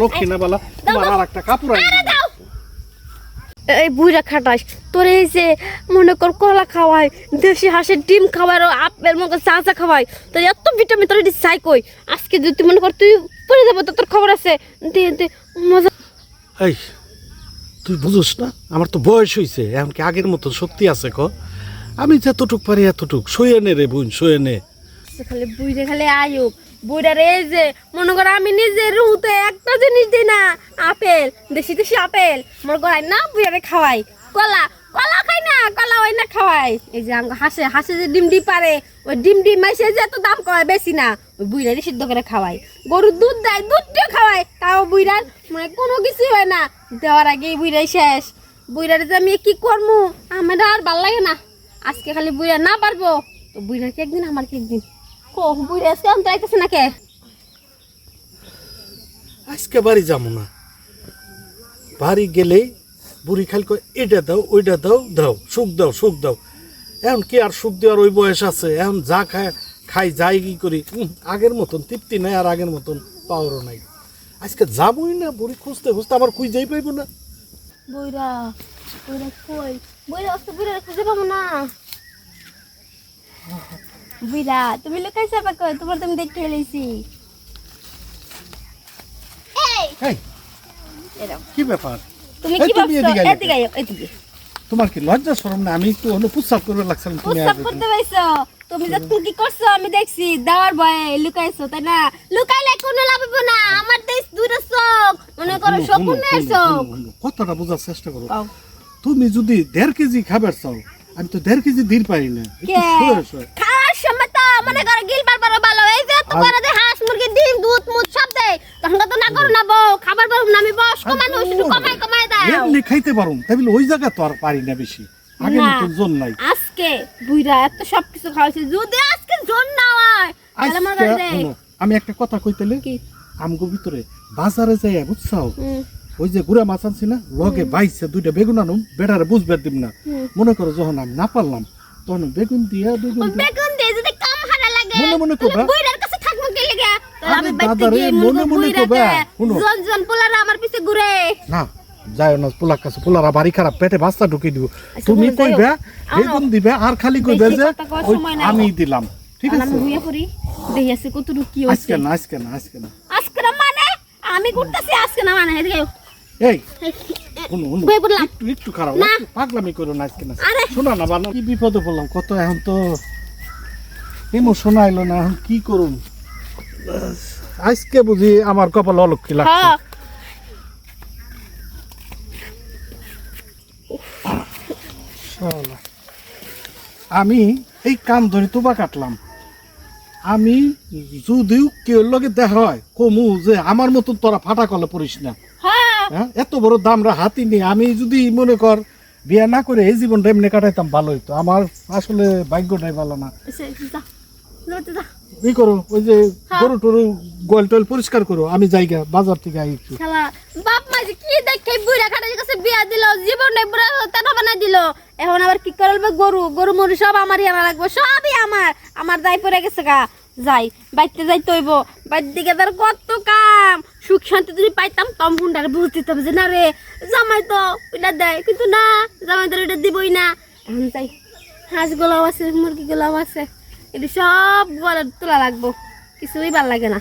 লক্ষ্মী না বলা তোমার আর একটা কাপড় এই বুড়া খাটাস তোর এই যে মনে কর কলা খাওয়াই দেশি হাঁসের ডিম খাওয়াই আর আপেল মনে কর চা চা তোর এত ভিটামিন তোর চাই কই? আজকে যদি মনে কর তুই পড়ে যাব তো তোর খবর আছে। দে দে মজা এই তুই বুঝোস না আমার তো বয়স হয়েছে এখন কি আগের মতো সত্যি আছে ক? আমি যতটুক পারি এতটুক সইয়ে নে রে বোন সইয়ে নে। খালি বুইরে খালি আয়ুক। বুইরার এই যে মনে কর আমি নিজে রুতে একটা আপেল, দেশি দেশি আপেল। মনে করাই না বুইরারে খাওয়াই। কলা কলা খাই না, কলা ওই না খাওয়াই। এই যে আঙ্গ হাসে হাসে যে ডিম ডি পারে, ওই ডিম ডি মাইসে যে এত দাম কয় বেশি না, ওই বুইরারে সিদ্ধ করে খাওয়াই। গরু দুধ দেয় দুধটিও খাওয়াই, তাও বুইরার মানে কোনো কিছু হয় না। দেওয়ার আগেই বুইরাই শেষ। বুইরারে যে আমি কি করব আমার আর ভালো লাগে না। আজকে খালি বুইরা না পারব। তো বুইরা কি একদিন, আমার কি একদিন? কো বুইরা আজকে আনতে আইতেছে না কে আজকে বাড়ি যাব না। বাড়ি গেলেই বুড়ি খালি কয় এটা দাও ওইটা দাও দাও সুখ দাও সুখ দাও। এখন কি আর সুখ দেওয়ার ওই বয়স আছে? এখন যা খায় খাই যাই কি করি? আগের মতন তৃপ্তি নাই আর আগের মতন পাওয়ারও নাই। আজকে যাবোই না বুড়ি খুঁজতে খুঁজতে আমার খুঁজেই পাইবো না। বইরা বইরা কই? বইরা আজকে বইরা খুঁজে পাবো না বুইরা তুমি লুকাই যাবে কই? তোমার তুমি দেখতে এই! এরকম কি ব্যাপার? তুমি কি ভাবছ? এদিকে আইও। এদিকে তোমার কি লজ্জা শরম না? আমি একটু অনু করবে লাগছিলাম তুমি উৎসব করতে পাইছো? তুমি যে তুমি কি করছ? আমি দেখছি দেওয়ার ভয়ে লুকাইছো তাই না? লুকাইলে কোনো লাভ হবে না। আমার দেশ দুটো চোখ। মনে করো স্বপ্নের চোখ। কথাটা বোঝার চেষ্টা করো। তুমি যদি দেড় কেজি খাবার চাও আমি তো দেড় কেজি দিন পারি না। খাওয়ার সময় তো মনে করো গিলবার বড় ভালো। এই যে তো আর- করে যে হাঁস মুরগি ডিম দুধ তখন তো না করো না বউ খাবার পারব না আমি বয়স্ক মানুষ একটু কমাই কমাই দাও। এমনি খাইতে পারো তাই বলে ওই জায়গা তো আর পারি না বেশি। আগের না। জোন নাই। আজকে বুইরা এত সব খাওয়াইছে যদি আজকে জোর না হয় তাহলে আমার বাড়িতে আমি একটা কথা কইতেলে কি? আমগো ভিতরে বাজারে যাই বুঝছাও? ওই যে গুড়া মাছ আনছি না লগে বাইছে দুইটা বেগুন আনুম বেড়ারে বুঝবে দিব না। মনে করো যখন আমি না পারলাম তখন বেগুন দিয়া বেগুন বেগুন দিয়ে যদি কাম হারা লাগে মনে মনে করবা? বুইরার কাছে থাকব কে লেগে তাহলে আরে আমি বাইতে দাদারে, গিয়ে মনে মনে। জন জন পোলারা আমার পিছে ঘুরে। না যায় না পোলার কাছে পোলারা বাড়ি খারাপ পেটে বাস্তা ঢুকিয়ে দিব। আচ্ছা, তুমি কইবে। বেগুন দিবে আর খালি কইবে যে। আমি দিলাম ঠিক আছে? আমি হুইয়া দেখি আছে কতটুকু কি হচ্ছে আজকে না আজকে না আজকে না। আজকে না মানে? আমি করতেছি আজকে না মানে? এদিকে এই। একটু একটু খারাপ না। একটু পাগলামি করো না আজকে না। শোনা না বানো কি বিপদে পড়লাম কত এখন তো ইমোশন আইলো না এখন কি করুন আজকে বুঝি আমার কপাল অলক্ষী লাগছে। হ্যাঁ। আমি এই কান ধরে তোবা কাটলাম। আমি যদিও কেউ লগে দেখা হয় কমু যে আমার মতন তোরা ফাটা কলে পড়িস না। হ্যাঁ। হ্যাঁ? এত বড় দামরা হাতি নিয়ে। আমি যদি মনে কর বিয়ে না করে এই জীবনটা এমনি কাটাইতাম ভালো হইতো। আমার আসলে ভাগ্যটাই ভালো না। যা। ই করো ওই যে হ্যাঁ। গরু টরু গোয়াল টোয়াল পরিষ্কার করো আমি যাইগা বাজার থেকে আই একটু। শালা বাপ মা যে কি দেখে বুড়া খাটার কাছে বিয়া দিল জীবনে বুড়া তেনা বানাই দিল। এখন আবার কি গরু? গরু মরু সব আমারই আনা লাগবে সবই আমার। আমার দায় পড়ে গেছে গা। যাই বাইতে যাইতে হইব। বাইর দিকে তার কত কাম। সুখ শান্তি যদি পাইতাম তম হবে যে না রে জামাই তো এটা দেয়। কিন্তু না জামাই তো এটা দিবই না। এখন যাই হাঁস গোলাও আছে মুরগি গোলাও আছে। এটি সব তোলা লাগবো। কিছুই ভালো লাগে না।